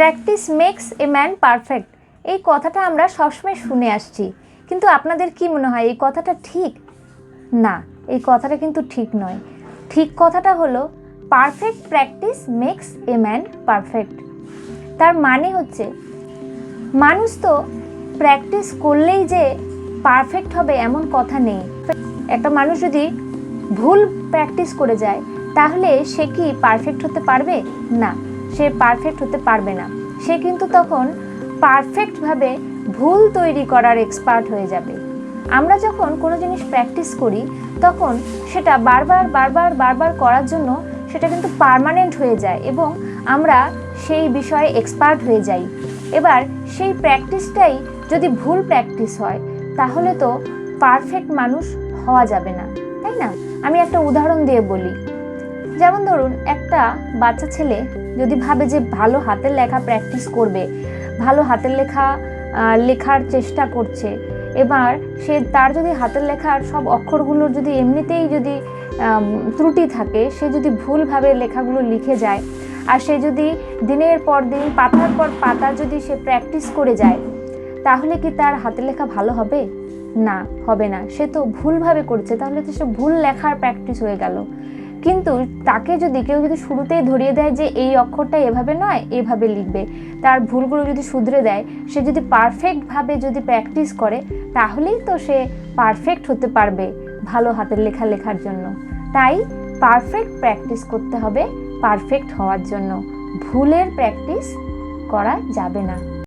Practice makes a man perfect. এই কথাটা আমরা সবসময় শুনে আসছি। কিন্তু আপনাদের কি মনে হয়, এই কথাটা ঠিক? না, এই কথাটা কিন্তু ঠিক নয়। ঠিক কথাটা হলো, perfect practice makes a man perfect. তার মানে হচ্ছে, মানুষ তো প্র্যাকটিস করলেই যে পারফেক্ট হবে এমন কথা নেই। একটা মানুষ যদি ভুল প্র্যাকটিস করে যায়, তাহলে সে কি পারফেক্ট হতে পারবে? না। সে পারফেক্ট হতে পারবে না। সে কিন্তু তখন পারফেক্টভাবে ভুল তৈরি করার এক্সপার্ট হয়ে যাবে। আমরা যখন কোনো জিনিস প্র্যাকটিস করি, তখন সেটা বারবার বারবার বারবার করার জন্য সেটা কিন্তু পার্মানেন্ট হয়ে যায় এবং আমরা সেই বিষয়ে এক্সপার্ট হয়ে যাই। এবার সেই প্র্যাকটিসটাই যদি ভুল প্র্যাকটিস হয়, তাহলে তো পারফেক্ট মানুষ হওয়া যাবে না, তাই না? আমি একটা উদাহরণ দিয়ে বলি। যেমন ধরুন, একটা বাচ্চা ছেলে যদি ভাবে যে ভালো হাতের লেখা প্র্যাকটিস করবে, ভালো হাতের লেখা লেখার চেষ্টা করছে, এবার সে তার যদি হাতের লেখার সব অক্ষরগুলো যদি এমনিতেই যদি ত্রুটি থাকে, সে যদি ভুলভাবে লেখাগুলো লিখে যায়, আর সে যদি দিনের পর দিন, পাতার পর পাতা যদি সে প্র্যাকটিস করে যায়, তাহলে কি তার হাতের লেখা ভালো হবে? না হবে না। সে তো ভুলভাবে করছে, তাহলে তো সে ভুল লেখার প্র্যাকটিস হয়ে গেল। কিন্তু তাকে যদি কেউ যদি শুরুতেই ধরিয়ে দেয় যে এই অক্ষরটা এভাবে নয়, এভাবে লিখবে, তার ভুলগুলো যদি শুধরে দেয়, সে যদি পারফেক্টভাবে যদি প্র্যাকটিস করে, তাহলেই তো সে পারফেক্ট হতে পারবে ভালো হাতের লেখা লেখার জন্য। তাই পারফেক্ট প্র্যাকটিস করতে হবে, পারফেক্ট হওয়ার জন্য। ভুলের প্র্যাকটিস করা যাবে না।